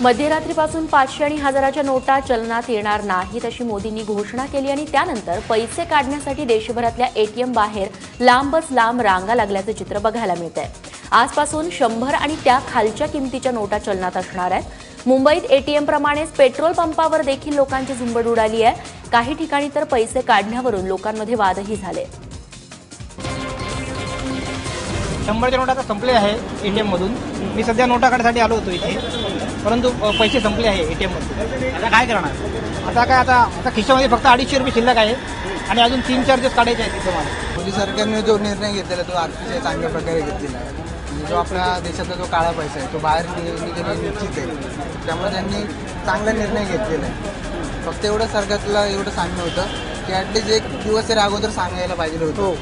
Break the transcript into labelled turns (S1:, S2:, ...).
S1: मध्यरात्रीपासून पाचशे आणि हजाराच्या नोटा चलनात येणार नाहीत अशी मोदींनी घोषणा केली आणि त्यानंतर पैसे काढण्यासाठी देशभरातल्या एटीएम बाहेर लांबच लांब रांगा लागल्याचं चित्र बघायला मिळत आहे आजपासून शंभर आणि त्या खालच्या किमतीच्या नोटा चलनात असणार आहेत. मुंबईत एटीएम प्रमाणेच पेट्रोल पंपावर देखील लोकांची झुंबड उडाली आहे. काही ठिकाणी तर पैसे काढण्यावरून लोकांमध्ये वादही झाले.
S2: शंभरच्या नोटा संपले आहे एटीएम मधून. मी सध्या नोटा काढण्यासाठी आलो होतो इथे. परंतु पैसे संपले आहे एटीएम मधून.
S3: आता काय करणार?
S2: आता काय आता आता खिशामध्ये फक्त अडीचशे रुपये शिल्लक आहे आणि अजून तीन चार दिवस काढायचे आहेत तिथे मला.
S4: मोदी सरकारने जो निर्णय घेतलेला तो अतिशय चांगल्या प्रकारे घेतलेला आहे. म्हणजे जो आपल्या देशातला जो काळा पैसा आहे तो बाहेर निघणे निश्चित आहे. त्यामुळे त्यांनी चांगला निर्णय घेतलेला आहे. फक्त एवढं सरकारला एवढं सांगणं होतं की ॲटलीस्ट एक दिवस तरी अगोदर सांगायला पाहिजे होतं.